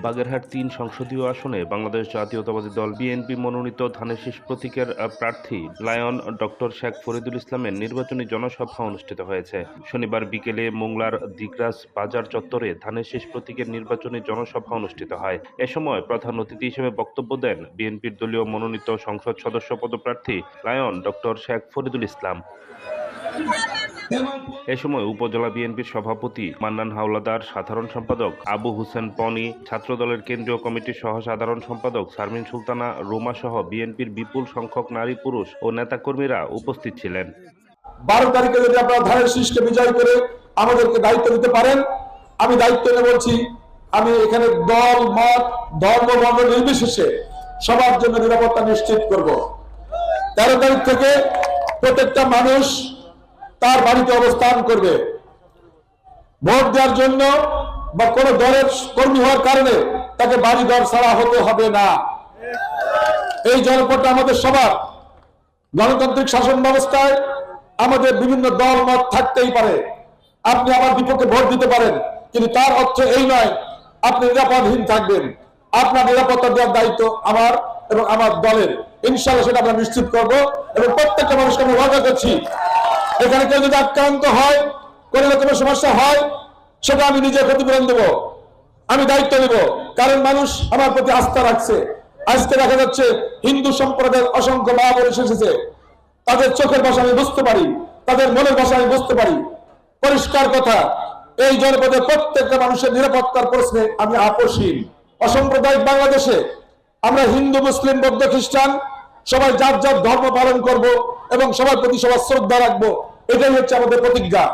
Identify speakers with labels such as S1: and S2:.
S1: বাগেরহাট তিন সংসদীয় আসনে বাংলাদেশ জাতীয়তাবাদী দল বিএনপি মনোনীত ধানের শীষ প্রতীকের প্রার্থী লায়ন ডক্টর শেখ ফরিদুল ইসলামের নির্বাচনী জনসভা অনুষ্ঠিত হয়েছে। শনিবার বিকেলে মোংলার দিগরাজ বাজার চত্বরে ধানের শীষ প্রতীকের নির্বাচনী জনসভা অনুষ্ঠিত হয়। এ সময় প্রধান অতিথি হিসেবে বক্তব্য দেন বিএনপির দলীয় মনোনীত সংসদ সদস্য পদপ্রার্থী লায়ন ডক্টর শেখ ফরিদুল ইসলাম। এ সময় উপজেলা বিএনপির সভাপতি, মান্নান হাওলাদার সাধারণ সম্পাদক আবু হোসেন পনি, ছাত্রদলের কেন্দ্রীয় কমিটির সহ সাধারণ সম্পাদক শারমিন সুলতানা রোমা সহ বিএনপির বিপুল সংখ্যক নারী পুরুষ ও নেতাকর্মীরা উপস্থিত ছিলেন।
S2: বারো তারিখে যদি আপনারা ধানের শীষকে বিজয় করে আমাদেরকে দায়িত্ব দিতে পারেন, আমি দায়িত্ব নিয়ে বলছি, আমি এখানে দল, মত, ধর্ম, বর্ণ নির্বিশেষে সবার জন্য নিরাপত্তা নিশ্চিত করব। তেরো তারিখ থেকে প্রত্যেকটা মানুষ তার বাড়িতে অবস্থান করবে। ভোট দেওয়ার জন্য বা কোন দলের কর্মী হওয়ার কারণে তাকে বাড়ি ঘর ছাড়া হতে হবে না। এই জনপদটা আমাদের সবার। গণতান্ত্রিক শাসন ব্যবস্থায় আমাদের বিভিন্ন দল, মত থাকতেই পারে। আপনি আমার বিপক্ষে ভোট দিতে পারেন, কিন্তু তার অর্থ এই নয়, আপনি নিরাপদহীন থাকবেন। আপনার নিরাপত্তা দেওয়ার দায়িত্ব আমার এবং আমার দলের। ইনশাল্লাহ সেটা আমরা নিশ্চিত করব এবং প্রত্যেকটা মানুষকে আমরা ওয়াদা করছি এখানে কেউ যদি আক্রান্ত হয়, কোনো রকমের সমস্যা হয়, সেটা আমি নিজে ক্ষতিপূরণ দেবো। আমি দায়িত্ব নেব। কারণ মানুষ আমার প্রতি আস্থা রাখছে। আজকে দেখা যাচ্ছে হিন্দু সম্প্রদায়ের অসংখ্য মা বোন এসেছে। তাদের চোখের ভাষা আমি বুঝতে পারি, তাদের মনের ভাষা আমি বুঝতে পারি। পরিষ্কার কথা, এই জনপদে প্রত্যেকটা মানুষের নিরাপত্তার প্রশ্নে আমি আপোষহীন অসাম্প্রদায়িক বাংলাদেশে আমরা হিন্দু, মুসলিম, বৌদ্ধ, খ্রিস্টান সবাই যার যার ধর্ম পালন করব এবং সবার প্রতি সবার শ্রদ্ধা রাখব। এটাই হচ্ছে আমাদের প্রতিজ্ঞা।